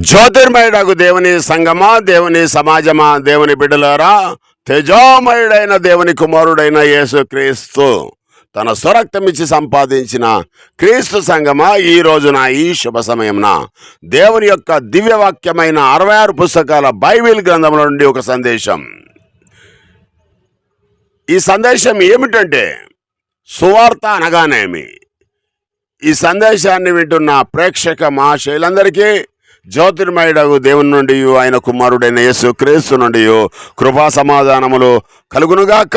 జ్యోతిర్మయుడకు దేవుని సంగమా దేవుని సమాజమా దేవుని బిడ్డలారా తేజోమయుడైన దేవుని కుమారుడైన యేసుక్రీస్తు తన స్వరక్తమిచ్చి సంపాదించిన క్రీస్తు సంగమా ఈ రోజున ఈ శుభ సమయంన దేవుని యొక్క దివ్యవాక్యమైన అరవై ఆరు పుస్తకాల బైబిల్ గ్రంథంలో నుండి ఒక సందేశం. ఈ సందేశం ఏమిటంటే సువార్త అనగానేమి? ఈ సందేశాన్ని వింటున్న ప్రేక్షక మహాశైలందరికీ జ్యోతిర్మయుడగు దేవుని నుండి ఆయన కుమారుడైన యేసు క్రీస్తు నుండి కృపా సమాధానములు కలుగునుగాక.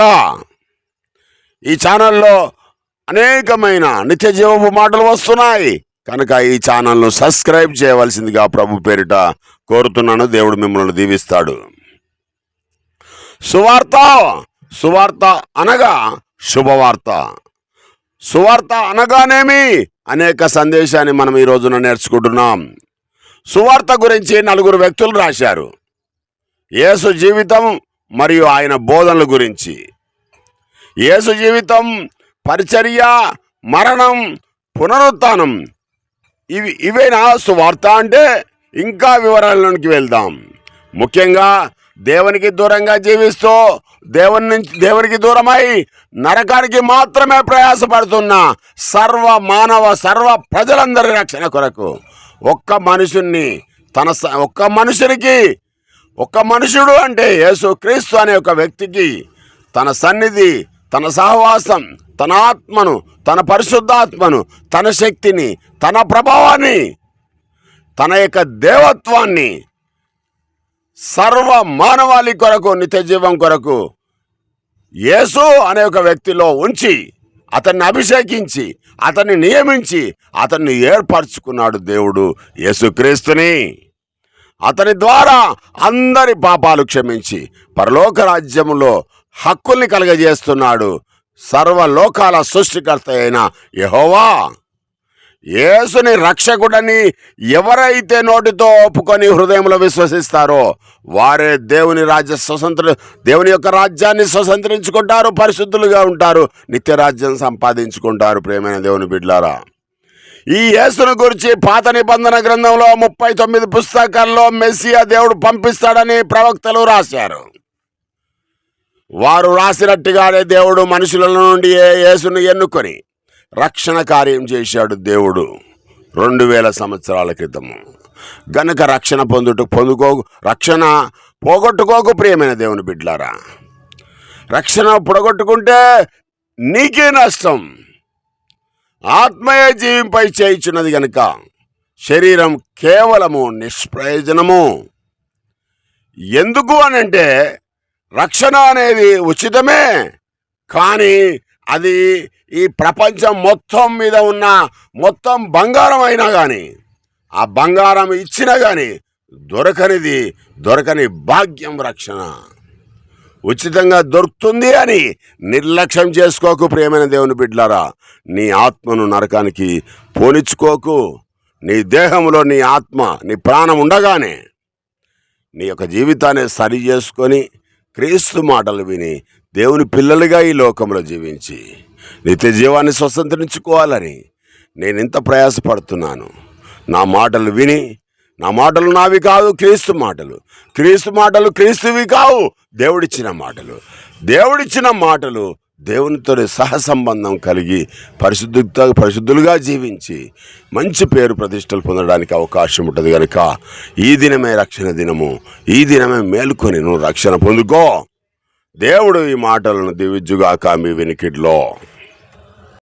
ఈ ఛానల్లో అనేకమైన నిత్య జీవపు మాటలు వస్తున్నాయి. కనుక ఈ ఛానల్ను సబ్స్క్రైబ్ చేయవలసిందిగా ప్రభు పేరిట కోరుతున్నాను. దేవుడు మిమ్మల్ని దీవిస్తాడు. సువార్త సువార్త అనగా శుభవార్త. సువార్త అనగానేమి? అనేక సందేశాన్ని మనం ఈ రోజున నేర్చుకుంటున్నాం. సువార్త గురించి నలుగురు వ్యక్తులు రాశారు. యేసు జీవితం మరియు ఆయన బోధనల గురించి. యేసు జీవితం పరిచర్య మరణం పునరుత్థానం ఇవి ఇవేనా సువార్త అంటే ఇంకా వివరాలలోనికి వెళ్దాం. ముఖ్యంగా దేవునికి దూరంగా జీవిస్తూ దేవుని నుంచి దేవునికి దూరమై నరకానికి మాత్రమే ప్రయాసపడుతున్న సర్వ మానవ సర్వ ప్రజలందరి రక్షణ కొరకు ఒక్క మనుషుణ్ణి తన స- ఒక్క మనుషునికి ఒక్క మనుషుడు అంటే యేసు క్రీస్తు అనే ఒక వ్యక్తికి తన సన్నిధి తన సహవాసం తన ఆత్మను తన పరిశుద్ధాత్మను తన శక్తిని తన ప్రభావాన్ని తన యొక్క దేవత్వాన్ని సర్వ మానవాళి కొరకు నిత్యజీవం కొరకు యేసు అనే ఒక వ్యక్తిలో ఉంచి అతన్ని అభిషేకించి అతన్ని నియమించి అతన్ని ఏర్పరచుకున్నాడు దేవుడు యేసుక్రీస్తుని. అతని ద్వారా అందరి పాపాలు క్షమించి పరలోక రాజ్యంలో హక్కుల్ని కలగజేస్తున్నాడు సర్వలోకాల సృష్టికర్త అయిన యహోవా. యేసుని రక్షకుడని ఎవరైతే నోటితో ఒప్పుకొని హృదయంలో విశ్వసిస్తారో వారే దేవుని రాజ్య స్వతంత్ర దేవుని యొక్క రాజ్యాన్ని స్వతంత్రించుకుంటారు పరిశుద్ధులుగా ఉంటారు నిత్య రాజ్యం సంపాదించుకుంటారు ప్రేమైన దేవుని బిడ్లారా. ఈ యేసును గురించి పాత నిబంధన గ్రంథంలో ముప్పై తొమ్మిది పుస్తకాల్లో మెస్సియా దేవుడు పంపిస్తాడని ప్రవక్తలు రాశారు. వారు రాసినట్టుగానే దేవుడు మనుషుల నుండి యేసును ఎన్నుకొని రక్షణ కార్యం చేశాడు దేవుడు రెండు వేల సంవత్సరాల క్రితము. గనక రక్షణ పొందుట పొందుకో రక్షణ పోగొట్టుకోకు ప్రియమైన దేవుని బిడ్లారా. రక్షణ పొడగొట్టుకుంటే నీకే నష్టం. ఆత్మయే జీవింపై చేయించున్నది గనుక శరీరం కేవలము నిష్ప్రయోజనము. ఎందుకు అని అంటే రక్షణ అనేది ఉచితమే కానీ అది ఈ ప్రపంచం మొత్తం మీద ఉన్న మొత్తం బంగారం అయినా కానీ ఆ బంగారం ఇచ్చినా కానీ దొరకనిది దొరకని భాగ్యం రక్షణ. ఉచితంగా దొరుకుతుంది అని నిర్లక్ష్యం చేసుకోకు ప్రియమైన దేవుని బిడ్డలారా. నీ ఆత్మను నరకానికి పోనిచ్చుకోకు. నీ దేహంలో నీ ఆత్మ నీ ప్రాణం ఉండగానే నీ యొక్క జీవితాన్ని సరి చేసుకొని క్రీస్తు మాటలు విని దేవుని పిల్లలుగా ఈ లోకంలో జీవించి నిత్య జీవాన్ని స్వతంత్రించుకోవాలని నేను ఇంత ప్రయాసపడుతున్నాను. నా మాటలు విని నా మాటలు నావి కాదు క్రీస్తు మాటలు. క్రీస్తు మాటలు క్రీస్తువి కావు దేవుడిచ్చిన మాటలు. దేవుడిచ్చిన మాటలు దేవునితో సహసంబంధం కలిగి పరిశుద్ధుత పరిశుద్ధులుగా జీవించి మంచి పేరు ప్రతిష్టలు పొందడానికి అవకాశం ఉంటుంది కనుక ఈ దినమే రక్షణ దినము. ఈ దినమే మేలుకొని నువ్వు రక్షణ పొందుకో. దేవుడు ఈ మాటలను దివిజ్జుగాక మీ వెనికిడ్లో.